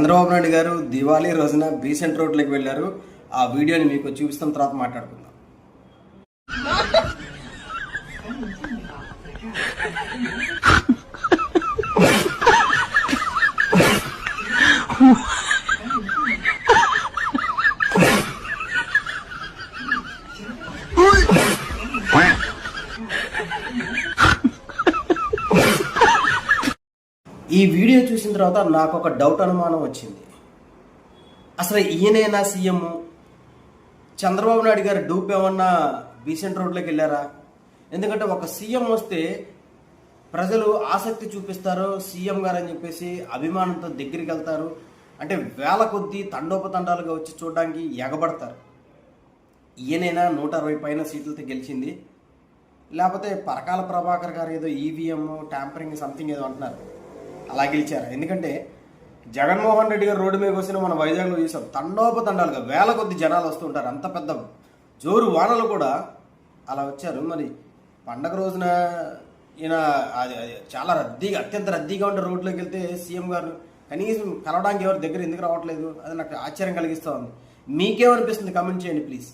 చంద్రబాబు నాయుడు గారు దివాళీ రోజున బీసెంట్ రోడ్లోకి వెళ్ళారు. ఆ వీడియోని మీకు చూపిస్తున్న తర్వాత మాట్లాడుకుందాం. ఈ వీడియో చూసిన తర్వాత నాకు ఒక డౌట్ అనుమానం వచ్చింది. అసలు ఈయనైనా సీఎం? చంద్రబాబు నాయుడు గారు డూప్ ఏమన్నా బీసెంట్ రోడ్లోకి వెళ్ళారా? ఎందుకంటే ఒక సీఎం వస్తే ప్రజలు ఆసక్తి చూపిస్తారు సీఎం గారు అని చెప్పేసి అభిమానంతో దగ్గరికి వెళ్తారు. అంటే వేల కొద్దీ తండోపతండాలుగా వచ్చి చూడడానికి ఎగబడతారు. ఈయనైనా నూట అరవై పైన సీట్లతో గెలిచింది? లేకపోతే పరకాల ప్రభాకర్ గారు ఏదో ఈవీఎం ట్యాంపరింగ్ సంథింగ్ ఏదో అంటున్నారు. అలా గెలిచారు. ఎందుకంటే జగన్మోహన్ రెడ్డి గారు రోడ్డు మీద వచ్చిన మన వైజాగ్లో చూసాం. తండోపతండాలుగా వేల కొద్ది జనాలు వస్తుంటారు అంత పెద్ద జోరు వానలు కూడా అలా వచ్చారు. మరి పండగ రోజున ఈయన అది చాలా రద్దీగా అత్యంత రద్దీగా ఉండే రోడ్లోకి వెళ్తే సీఎం గారు కనీసం కలవడానికి ఎవరి దగ్గర ఎందుకు రావట్లేదు? అది నాకు ఆశ్చర్యం కలిగిస్తూ ఉంది మీకేమనిపిస్తుంది? కమెంట్ చేయండి ప్లీజ్.